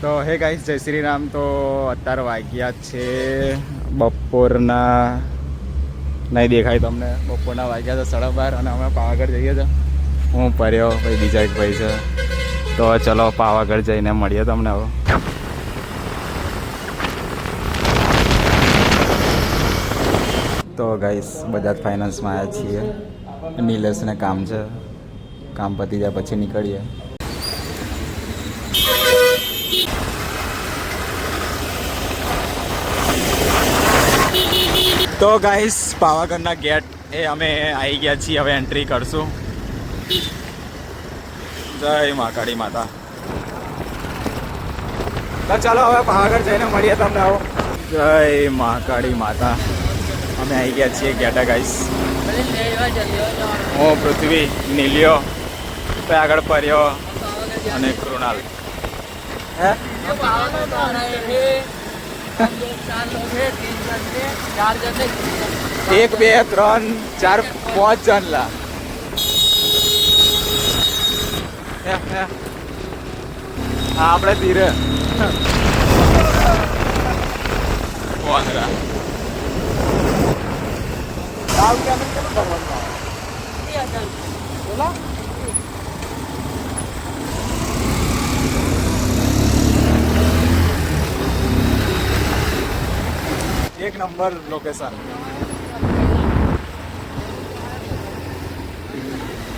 તો હે ગાઈસ જય શ્રી રામ તો અત્યારે વાગ્યા છે બપોરના. નહીં દેખાય તમને. બપોરના વાગ્યા છે સાડા બાર અને અમે પાવાગઢ જઈએ છીએ. હું પર્યો ભાઈ બીજા એક ભાઈ છે. તો ચલો પાવાગઢ જઈને મળીએ તમને હવે. તો ગાઈસ બજાજ ફાઇનાન્સમાં આવ્યા છીએ. નિલેશને કામ છે. કામ પતી જાય પછી નીકળીએ. તો ગાઈસ પાવાગઢના ગેટ એ અમે આવી ગયા છીએ. હવે એન્ટ્રી કરશું. જય મહાકાળી માતા. તો ચાલો હવે પાવાગઢ જઈને મળીએ તમને આવો. જય મહાકાળી માતા. અમે આવી ગયા છીએ ગેટા ગાઈસ હું પૃથ્વી નીલ્યો આગળ પર્યો અને કૃણાલ. હે? એક બે ત્રણ ચાર પાંચ જણ લા એક નંબર લોકેશન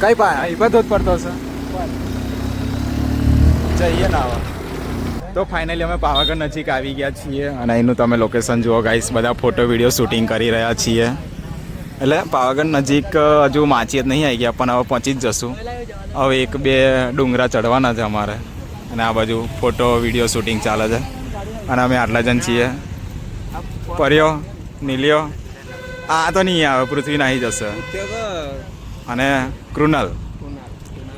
કઈ પા જ પડતો છે જઈએ ને તો ફાઇનલી અમે પાવાગઢ નજીક આવી ગયા છીએ અને એનું તમે લોકેશન જુઓ ગાઈસ બધા ફોટો વીડિયો શૂટિંગ કરી રહ્યા છીએ. એટલે પાવાગઢ નજીક હજુ માચીએ નહીં આવી ગયા, પણ હવે પહોંચી જ જશું. હવે એક બે ડુંગરા ચડવાના છે અમારે. અને આ બાજુ ફોટો, વીડિયો શૂટિંગ ચાલે છે. અને અમે આટલા જણ છીએ. પર્યો, નીલ્યો. આ તો નહીં આવે પૃથ્વી નાહી જશે અને કૃનલ.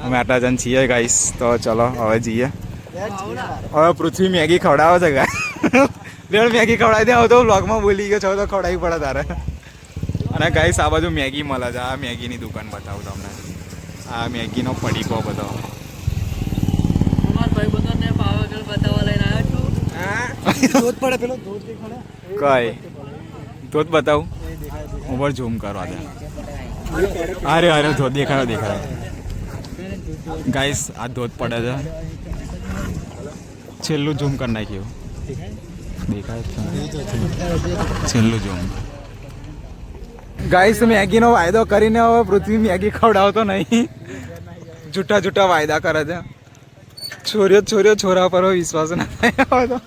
અમે આટલા જણ છીએ ગાઈસ તો ચલો, હવે જઈએ. હવે પૃથ્વી મેગી ખવડાવે છે ગાય મેગી ખવડાવી દે, હવે તો બ્લોગમાં બોલી ગયો છો તો ખવડાવી પડે તારે. અને ગાઈસ આ બાજુ મેગી મળે છે. આ મેગીની દુકાન બતાવું તમને. આ મેગીનો પડીકો બધો. કઈ ધોધ દેખાડે? બતાવું? ઉપર ઝૂમ કરવા દે. અરે અરે ધોધ દેખાયો દેખાયો ગાઈસ આ ધોધ પડે છે. છેલ્લું ઝૂમ કરી નાખ્યું. દેખાય છેલ્લું ઝૂમ ગાઈસ મેગીનો વાયદો કરીને હવે પૃથ્વી મેગી ખવડાવતો નહીં. જૂઠા જૂઠા વાયદા કરે છે. છોરીઓ છોરીઓ છોરા પર વિશ્વાસ ના થાય તો.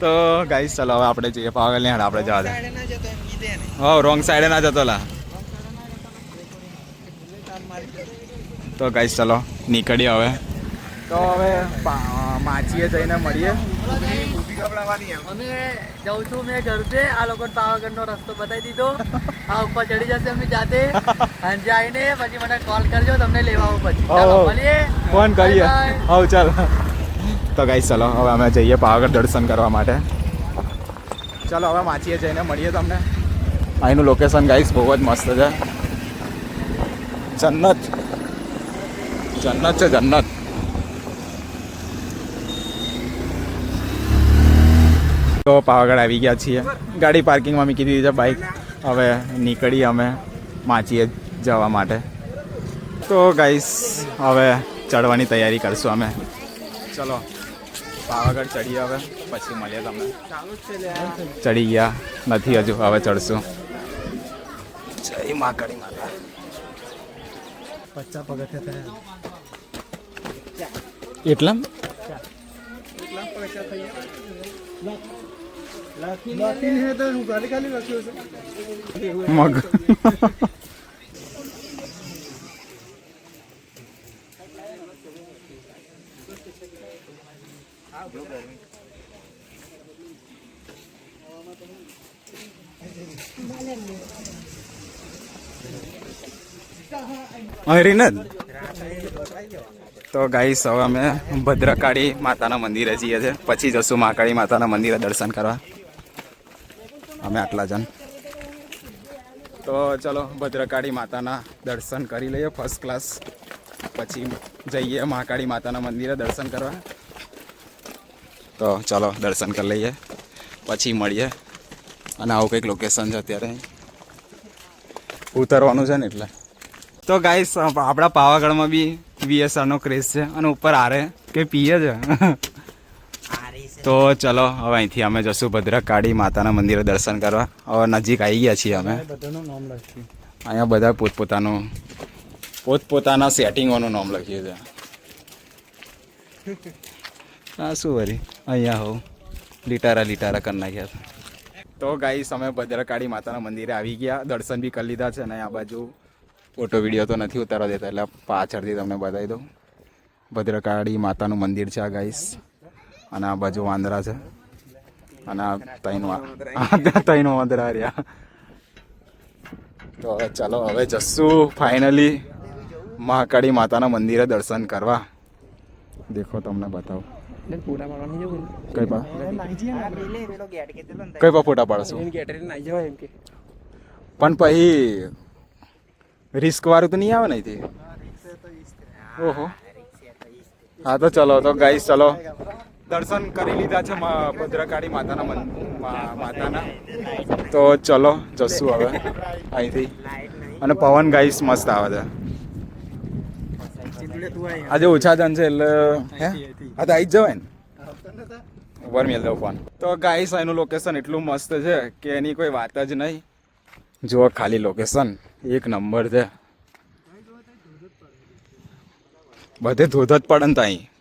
તો ગાઈસ ચલો હવે આપણે જઈએ પાવાગઢ ને આપણે જવા દે. હો રોંગ સાઈડે ના જતો લા. તો ગાઈસ ચલો નીકળીએ હવે. તો હવે માચીએ જઈને મળીએ. અમે જાઉં છું મેં ઘરથી આ લોકો પાવાગઢનો રસ્તો બતાવી દીધો. આ ઉપર ચડી જશે અમે જાતે. અને જઈને પછી મને કોલ કરજો તમને લેવા આવું પછી. મળીએ. ફોન કરીએ. હવ ચાલ. તો ગાઈસ ચલો હવે અમે જઈએ પાવાગઢ દર્શન કરવા માટે. ચલો હવે માચીએ જઈને મળીએ તમને. અહીંનું લોકેશન ગાઈસ બહુ જ મસ્ત છે. જન્નત. જન્નત છે જન્નત. તો પાવાગઢ આવી ગયા છીએ. ગાડી પાર્કિંગમાં મૂકી દીધી છે બાઇક હવે નીકળીએ અમે માચીએ જવા માટે. તો ગાઈસ હવે ચડવાની તૈયારી કરશું અમે. ચલો પાવાગઢ ચડીએ હવે પછી મળીએ તમને. ચડી ગયા નથી હજુ હવે ચડશું. જય મા કરી માતા. પચાસ પગથિયા થયા. એટલા? લખીને થઈ તો મગ તો ગાઈસ હવે અમે ભદ્રકાળી માતાના મંદિરે જઈએ છીએ પછી જશું મહાકાળી માતાના મંદિરે દર્શન કરવા અમે આટલા જણ. તો ચલો ભદ્રકાળી માતાના દર્શન કરી લઈએ ફર્સ્ટ ક્લાસ પછી જઈએ મહાકાળી માતાના મંદિરે દર્શન કરવા. તો ચલો દર્શન કરી લઈએ. પછી મળીએ. અને આવું કંઈક લોકેશન છે અત્યારે. ઉતરવાનું છે ને એટલે. તો ગાઈસ આપણા પાવાગઢમાં બી વીએસઆરનો ક્રેઝ છે અને ઉપર આરે કે પીએ છે. તો ચલો હવે અહીંથી અમે જશું ભદ્રકાળી માતાના મંદિરે દર્શન કરવા. હવે નજીક આવી ગયા છીએ અમે. અહીંયા બધા પોતપોતાનું પોતપોતાના સેટિંગોનું નામ લખ્યું છે. હા શું વરી અહીંયા હોઉં. લીટારા લીટારા કરી નાખ્યા છે. તો ગાઈસ અમે ભદ્રકાળી માતાના મંદિરે આવી ગયા. દર્શન બી કરી લીધા છે અને આ બાજુ ફોટો વીડિયો તો નથી ઉતારવા દેતા એટલે પાછળથી તમને બતાવી દઉં. ભદ્રકાળી માતાનું મંદિર છે આ ગાઈસ અને આ બાજુ વાંદરા છે. અને આ ત્રણ ત્રણ વાંદરા રહ્યા. તો હવે ચાલો હવે જશું ફાઇનલી મહાકાળી માતાના મંદિરે દર્શન કરવા. દેખો તમને બતાવું. કઈ પા કઈ પા ફોટા પાડશું? પણ પછી રિસ્ક વાળું તો નહીં આવે ને અહીંથી? ઓહો. હા તો ચલો તો ગાઈસ ચલો. દર્શન કરી લીધા છે ભદ્રકાળી માતાના માતાના. તો ચલો, જશું હવે અહીંથી. અને પવન ગાઈસ મસ્ત આવે છે. આજે ઓછા જણ છે એટલે, હે? હા, તો આવી જ જવાય ને? ઉપર મેલ દઉં ફોન તો ગાઈસ એનું લોકેશન એટલું મસ્ત છે કે એની કોઈ વાત જ નહીં. જુઓ ખાલી લોકેશન એક નંબર છે. બધે ધોધ જ પડે ને ત્યાં.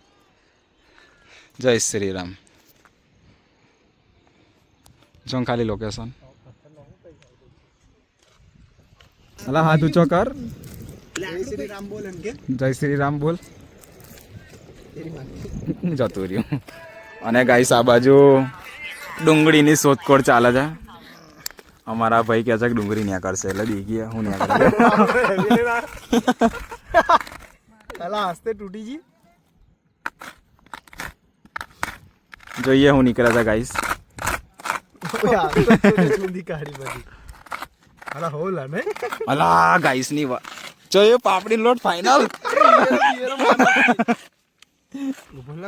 જય શ્રી રામ. જો ખાલી લોકેશન અલા હાથ ઊંચો કર. જય શ્રી રામ બોલ. જતું રહ્યું. અને ગાઈસ આ બાજુ ડુંગળીની શોધખોળ ચાલે છે. અમારા ભાઈ કહે છે કે ડુંગળી ન્યા કરશે, એટલે બી ગયા, હું ન્યા કરે હસ્તે તૂટી જી જોઈએ હું નીકળે છે ગાઈસ અલા હોલા ને? અલા ગાઈસની વાત જોઈએ પાપડી લોટ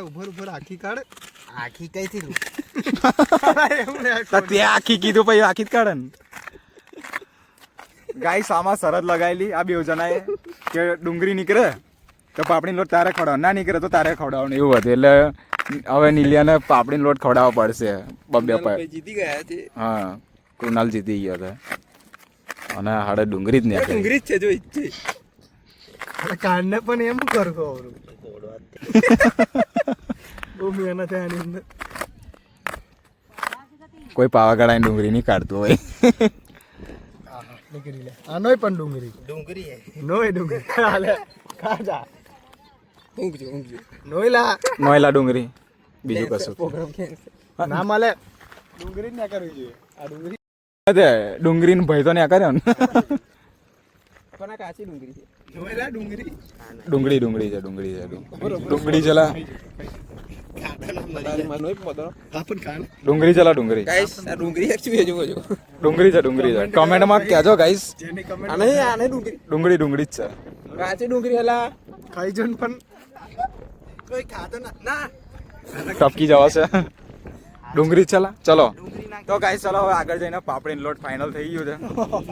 ઉભર ઉભર આખી કાઢ. આખી કઈ થી તે? આખી કીધું પછી આખી જ કાઢે ને. ગાઈસ આમાં શરત લગાવેલી આ બે જણાએ કે ડુંગળી નીકળે તો પાપડી લોટ તારે ખવડાવ ના નીકળે તો તારે ખવડાવવાનું એવું હતું. એટલે હવે નીલિયાને પાપડી લોટ ખવડાવવો પડશે બબ્બે પર. જીતી ગયા છે. હા કૃણાલ જીતી ગયો હતો અને હાડે ડુંગળી જ નહીં ડુંગળી જ છે જો ઈચ્છે. કાઢને પણ એમ કરતો બહુ મહેનત છે આની અંદર. કોઈ પાવાગઢાની ડુંગળી નહીં કાઢતું હોય. નીકળી લે આ પણ ડુંગળી. ડુંગળી નોય ડુંગળી. હાલે ખા જા. ઊંઘજો ઊંઘજો. નોય નોયલા ડુંગળી. બીજું કશું પ્રોગ્રામ ના મળે. ડુંગરી ના કરવી જોઈએ. આ ડુંગરી અરે ડુંગળીનો ભય તો ત્યાં કર્યો ને. પણ આ કાચી ડુંગળી છે? ડુંગળી? ડુંગળી છે ડુંગળી છે ડુંગળી. ચલા ડુંગળી ચલા ડુંગળી ડુંગળી. છે. ડુંગળી છે કમેન્ટમાં કહેજો ગાઈસ ડુંગળી. ડુંગળી જ છે. કાચી ડુંગળી હલા ખાઈ જન પણ કોઈ ખાતો ના. ટપકી જવા છે. ડુંગળી ચલા. ચલો. તો ગાઈસ ચલો હવે આગળ જઈને પાપડીનો લોટ ફાઇનલ થઈ ગયું છે.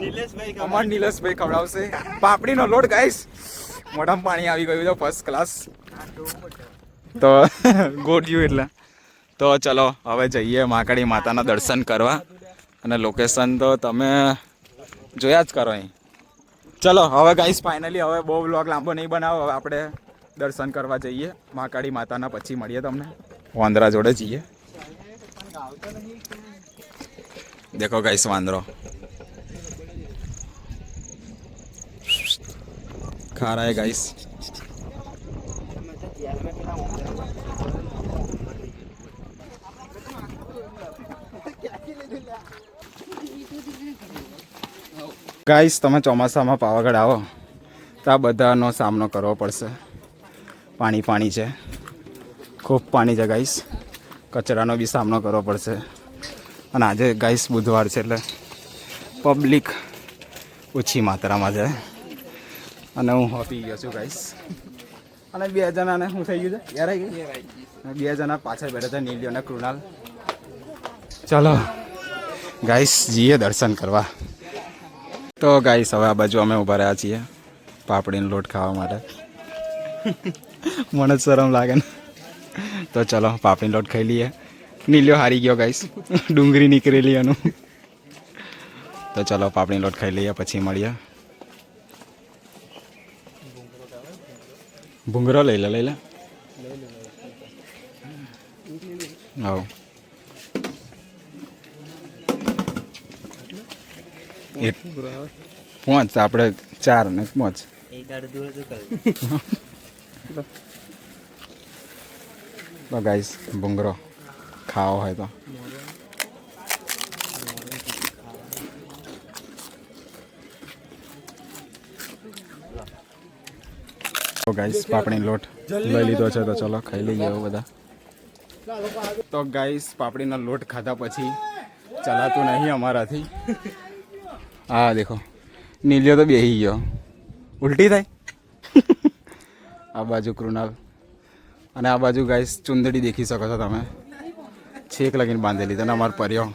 નીલેશભાઈ અમાર નીલેશભાઈ ખવડાવશે. પાપડીનો લોટ ગાઈસ મોઢામાં પાણી આવી ગયું છે ફર્સ્ટ ક્લાસ તો ગોઠ્યું એટલે. તો ચલો હવે જઈએ મહાકાળી માતાના દર્શન કરવા. અને લોકેશન તો તમે જોયા જ કરો અહીં. ચલો હવે ગાઈસ ફાઇનલી હવે બહુ બ્લોગ લાંબો નહીં બનાવો. હવે આપણે દર્શન કરવા જઈએ. મહાકાળી માતાના પછી મળીએ તમને. વાંદરા જોડે જઈએ. દેખો ગાઈસ વાંદરો. ખા રહા ગાઈસ ગાઈસ તમે ચોમાસામાં પાવાગઢ આવો. તો આ બધાનો સામનો કરવો પડશે. પાણી પાણી છે. ખૂબ પાણી છે ગાઈસ. કચરાનો બી સામનો કરવો પડશે. અને આજે ગાઈસ બુધવાર છે એટલે પબ્લિક ઓછી માત્રામાં છે. અને હું હોપી ગયો છું ગાઈસ. અને બે જણાને શું થઈ ગયું છે? યાર બે જણા પાછળ બેઠા હતા નીલિયો અને કૃણાલ. ચાલો, ગાઈસ જઈએ દર્શન કરવા. તો ગાઈસ, હવે આ બાજુ અમે ઊભા રહ્યા છીએ પાપડીનો લોટ ખાવા માટે. મને શરમ લાગે ને. તો ચલો, પાપડી લોટ ખાઈ લઈએ. નીલ્યો હારી ગયો ગાઈસ ડુંગળી નીકળેલી એનું. તો ચલો, પાપડી લોટ ખાઈ લઈએ, પછી મળીએ. ભૂંગરો લઈ લે લઈ લે. હવ પહોંચ આપણે ચાર ને પાંચ. તો ગાઈસ ભૂંગરો ખાવો હોય તો તો ગાઈસ પાપડી લોટ લઈ લીધો છે તો ચલો ખાઈ લઈએ હવે બધા તો ગાઈસ પાપડીનો લોટ ખાધા પછી ચલાતું નહીં અમારાથી હા દેખો નીલ્યો તો બેહી ગયો ઉલટી થાય આ બાજુ કૃણાલ. અને આ બાજુ ગાઈસ ચુંદડી દેખી શકો છો તમે. છેક લગીને બાંધેલી તને અમાર પર્યો.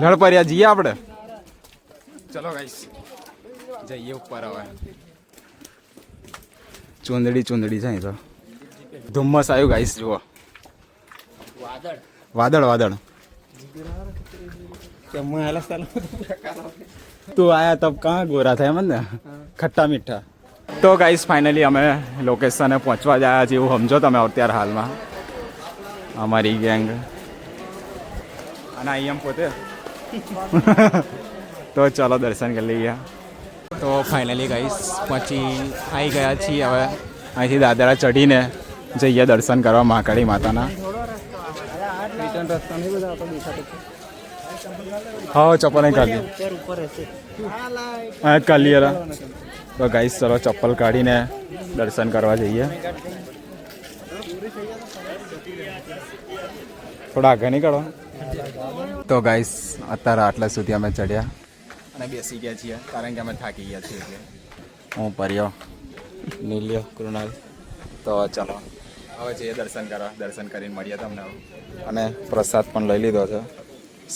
લડ પર્યા જઈએ આપણે? ચલો ગાઈસ જઈએ ઉપર હવે. ચુંદડી ચુંદડી છે તો. ધુમ્મસ આવ્યું ગાઈસ જુઓ. વાદળ વાદળ. તું આયા તબ કાં ગોરા થાય એમ ને? ખટ્ટા મીઠા. તો ગાઈસ ફાઇનલી અમે લોકેશને પહોંચવા જ આવ્યા છીએ એવું સમજો તમે અત્યારે હાલમાં. અમારી ગેંગ અને અહીં એમ પોતે. તો ચલો દર્શન કરી લઈએ. તો ફાઇનલી ગાઈસ પછી આવી ગયા છીએ હવે. અહીંથી દાદરા ચડીને જઈએ દર્શન કરવા મહાકાળી માતાના. હા, ચપ્પલ નહીં કાઢી હા, કાઢી યાર તો ગાઈસ ચલો ચપ્પલ કાઢીને દર્શન કરવા જઈએ. થોડા આગળ નીકળો. તો ગાઈસ અત્યારે આટલા સુધી અમે ચડ્યા. અને બેસી ગયા છીએ કારણ કે અમે થાકી ગયા છીએ એટલે. હું પર્યો. નીલ્યો કૃણાલ. તો ચલો હવે જઈએ દર્શન કરવા. દર્શન કરીને મળીએ તમને. અને પ્રસાદ પણ લઈ લીધો છે.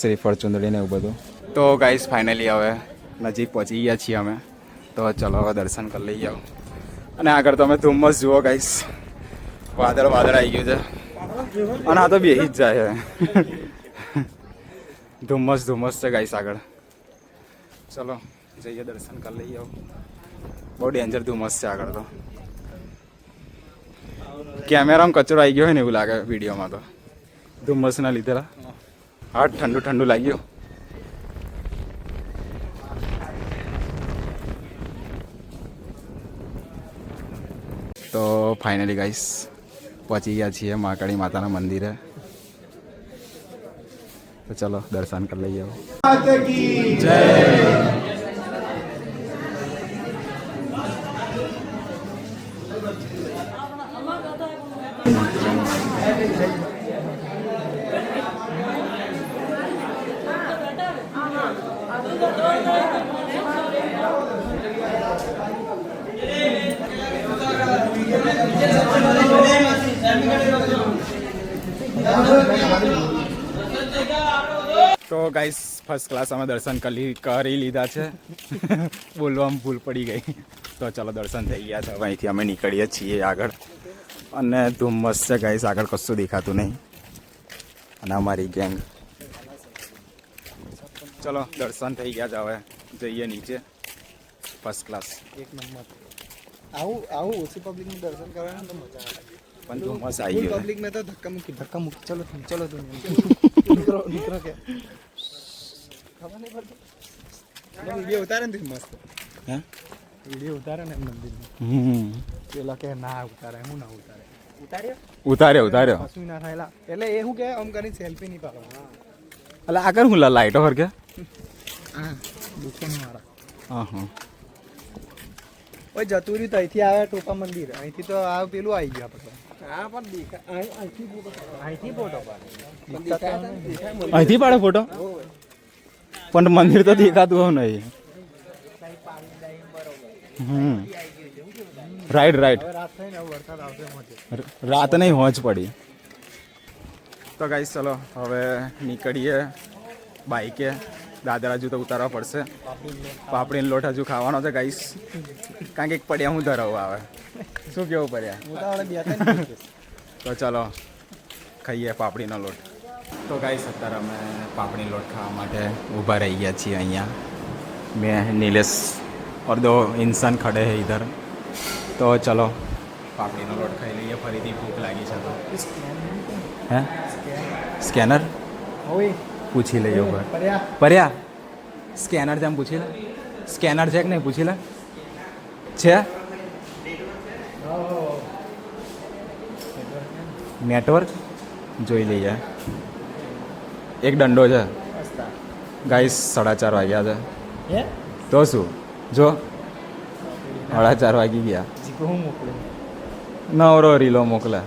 શ્રીફળ ચુંદડીને એવું બધું. તો ગાઈસ ફાઇનલી હવે નજીક પહોંચી ગયા છીએ અમે. તો ચલો હવે દર્શન કરી લઈ જાઓ અને આગળ તમે ધુમ્મસ જુઓ ગાઈસ વાદળ વાદળ આવી ગયું છે. અને આ તો બેહી જ જાય ધુમ્મસ ધુમ્મસ છે ગાઈસ આગળ. ચલો, જઈએ દર્શન કરી લઈ હવે. બહુ ડેન્જર ધુમ્મસ છે આગળ તો. કેમેરામાં કચરો આવી ગયો હોય ને એવું લાગે વિડીયોમાં તો. ધુમ્મસના લીધેલા. હા, ઠંડુ ઠંડુ લાગ્યું. તો ફાઇનલી ગાઈસ પહોંચી ગયા છીએ મહાકાળી માતાના મંદિરે. તો ચલો દર્શન કરી લઈએ. હવે. તો ગાઈસ ફર્સ્ટ ક્લાસ અમે દર્શન કરી લીધા છે. બોલવામાં ભૂલ પડી ગઈ. તો ચલો દર્શન થઈ ગયા છે. અહીંથી અમે નીકળીએ છીએ આગળ. અને ધુમ્મસ છે ગાઈસ આગળ કશું દેખાતું નહીં. અને અમારી ગેંગ ચલો, દર્શન થઈ ગયા છે હવે. જઈએ નીચે. ફર્સ્ટ ક્લાસ એક નંબર. આવું આવું ઓછી પબ્લિકનું દર્શન કરવાનું તો મજા આવે. પણ ધુમ્મસ આવી ફૂલ ગયો પબ્લિક મેં તો ધક્કા મૂકી ધક્કા મૂકી ચલો તું ચલો તું નીકળો નીકળો કે ખબર નહીં પડતી વીડિયો ઉતારે ને તું મસ્ત હે વીડિયો ઉતારે ને મંદિર હમ પેલા કે ના ઉતારે હું ના ઉતારે ઉતાર્યો ઉતાર્યો ઉતાર્યો કશું ના થયેલા એટલે એ શું કે આમ કરીને સેલ્ફી નહીં પાડો એટલે આગળ હું લાઈટો હરકે હા દુકાન મારા હા હા ઓય જતું રહ્યું તો અહીંથી આવે ટોપા મંદિર. અહીંથી તો આ પેલું આવી ગયું આપણે. હા પણ દેખા અહીંથી અહીંથી પાડે ફોટો? પણ મંદિર તો દેખાતું હોય નહીં. હમ. Right right. રાત નહીં હોજ પડી. તો ગાઈસ ચલો હવે નીકળીએ બાઈકે. દાદરા હજુ તો ઉતારવા પડશે. પાપડીનો લોટ હજુ ખાવાનો છે ગાઈસ કારણ કે એક પડ્યા હું ધરાવું આવે. શું કેવું પડ્યા? તો ચાલો ખાઈએ પાપડીનો લોટ. તો ગાઈસ અત્યારે અમે પાપડી લોટ ખાવા માટે ઊભા રહી ગયા છીએ અહીંયા. મેં નિલેશ ઓર દો ઇન્સાન ખડે છે ઇધર તો ચાલો પાપડીનો લોટ ખાઈ લઈએ. ફરીથી ભૂખ લાગી છે તો. હે? સ્કેનર. હોય પૂછી લઈએ ઉપર પર્યા. સ્કેનર છે એમ પૂછી લે. સ્કેનર છે કે નહીં પૂછી લે? છે? નેટવર્ક? જોઈ લઈએ. એક દંડો છે. ગાઈસ સાડા ચાર વાગ્યા છે. તો શું? જો. સાડા ચાર વાગી ગયા. નવરો રીલો મોકલે.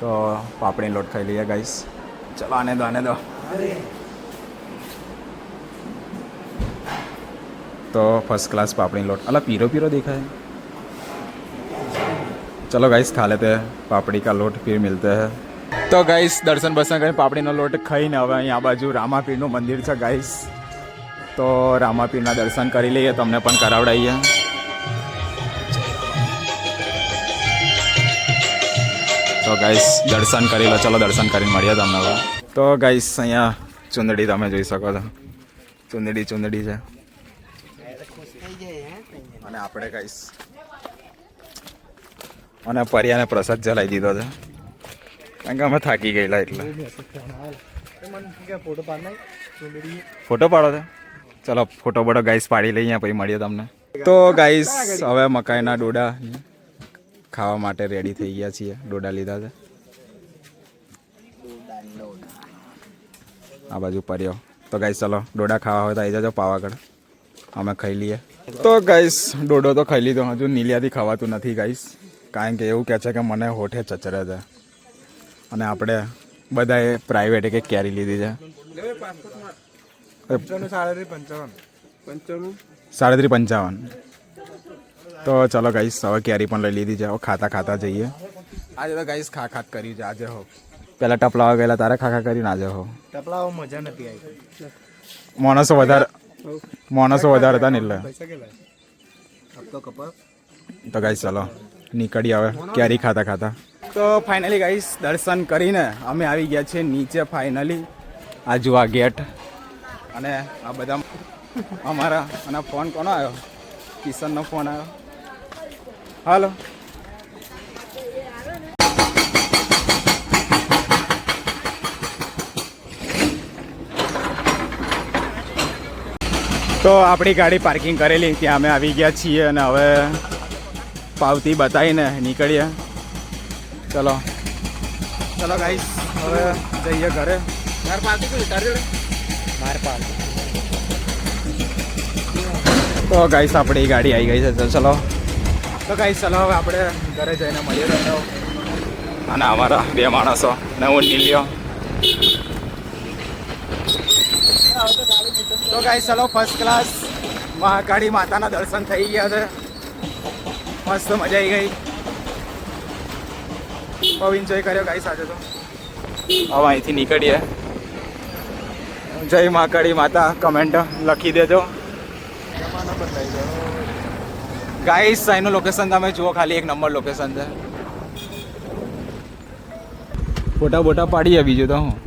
તો પાપડી લોટ ખાઈ લઈએ ગાઈસ. ચલો આને દો આને દો. તો ફર્સ્ટ ક્લાસ પાપડી લોટ અલા પીરો પીરો દેખાય ચલો ગાઈસ ખા લેતે हैं पापड़ी का लोट फिर मिलते हैं તો ગાઈસ દર્શન બર્શન કરીને પાપડીનો લોટ ખાઈને હવે અહીં આ બાજુ રામાપીરનું મંદિર છે ગાઈસ તો રામાપીરના દર્શન કરી લઈએ તમને પણ કરાવડાવીએ તો ગાઈસ દર્શન કરી લો ચલો દર્શન કરીને મળીએ તમને હવે તો ગાઈસ અહીંયા ચુંદડી તમે જોઈ શકો છો. ચુંદડી ચુંદડી છે. અને આપણે ગાઈસ અને પરિયાને પ્રસાદ જલાઈ દીધો છે. કારણ કે અમે થાકી ગયેલા એટલે. ફોટો પાડ છે? ચલો, ફોટો બોટો ગાઈસ પાડી લઈએ પછી મળીએ તમને. તો ગાઈસ હવે મકાઈના ડોડા ખાવા માટે રેડી થઈ ગયા છીએ, ડોડા લીધા છે. આ બાજુ પર્યો તો ગાઈસ ચલો ડોડા ખાવા હોય તો આવી જજો પાવાગઢ. અમે ખાઈ લઈએ. તો ગાઈસ ડોડો તો ખાઈ લીધો. હજુ નીલિયાથી ખાવાતું નથી ગાઈસ કારણ કે એવું કહે છે કે મને હોઠે ચચરે છે. અને આપણે બધાએ પ્રાઇવેટ એક એક કેરી લીધી છે. સાડત્રી પંચાવન. પંચાણું? સાડત્રીસ પંચાવન. તો ચલો ગાઈસ હવે કેરી પણ લઈ લીધી છે. હવે ખાતા ખાતા જઈએ. આજે તો ગાઈસ ખા ખાત કર્યું છે. આજે હો. પેલા ટપલાવા ગયેલા તારે ખા ખા કરીને આજે હો. ટપલાઓ મજા નથી આવી. માણસો વધારે માણસો વધારે હતા ને એટલે. તો ગાઈસ ચાલો નીકળી આવે કેરી ખાતા ખાતા. તો ફાઇનલી ગાઈસ દર્શન કરીને અમે આવી ગયા છીએ નીચે ફાઇનલી આ જુઓ આ ગેટ અને આ બધા અમારા અને ફોન કોનો આવ્યો? કિશનનો ફોન આવ્યો. હાલો. તો આપણી ગાડી પાર્કિંગ કરેલી ત્યાં અમે આવી ગયા છીએ અને હવે પાવતી બતાવીને નીકળીએ. ચલો. ચલો ગાઈસ હવે જઈએ ઘરે. માર પાલ તો ગાઈસ આપણી ગાડી આવી ગઈ છે. તો ચલો. તો ગાઈસ ચલો હવે આપણે ઘરે જઈને મળીએ. અને અમારા બે માણસો ને હું નીલ્યો. તો ગાઈ ચલો ફર્સ્ટ ક્લાસ મહાકાળી માતાના દર્શન થઈ ગયા છે. મસ્ત મજા આવી ગઈ. બહુ એન્જોય કર્યો ગાઈ સાથે તો. હવે અહીંથી નીકળીએ. જય મહાકાળી માતા કમેન્ટ લખી દેજો. ગાઈસ એનું લોકેશન તમે જુઓ ખાલી એક નંબર લોકેશન છે. ફોટા બોટા પાડીએ બીજું તો હું.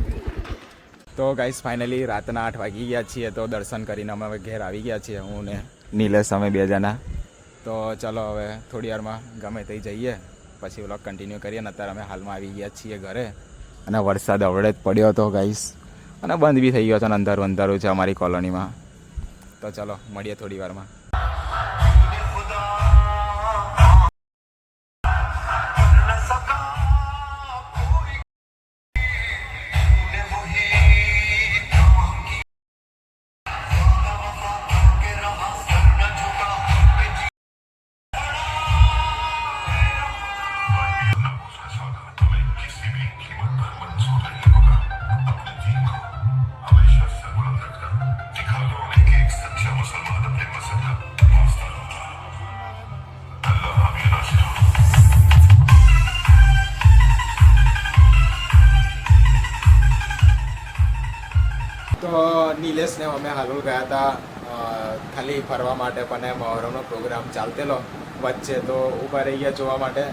તો ગાઈસ ફાઇનલી રાતના આઠ વાગી ગયા છીએ તો દર્શન કરીને અમે ઘેર આવી ગયા છીએ, હું ને નીલેશ અમે બે જણા. તો ચલો હવે થોડી વારમાં ગમે તે જઈએ, પછી વ્લોગ કન્ટિન્યુ કરીએ ને અત્યારે અમે હાલમાં આવી ગયા છીએ ઘરે. અને વરસાદ અવડે જ પડ્યો હતો ગાઈસ અને બંધ બી થઈ ગયો છે અને અંધારું અંધારું છે અમારી કોલોનીમાં. તો ચલો મળીએ થોડી વારમાં. અમે હાલોલ ગયા હતા ખાલી ફરવા માટે પણ એ મહોરમનો પ્રોગ્રામ ચાલતેલો. વચ્ચે તો ઊભા રહી ગયા જોવા માટે.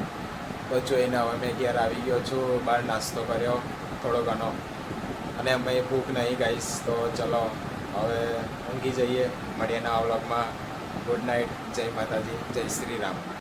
તો જોઈને હવે મેં ઘેર આવી ગયો છું, બહાર નાસ્તો કર્યો, થોડો ઘણો. અને અમે ભૂખ નહીં ગાઈશ, તો ચલો, હવે ઊંઘી જઈએ. મળીએ નવા વ્લોગમાં. ગુડ નાઇટ, જય માતાજી, જય શ્રી રામ.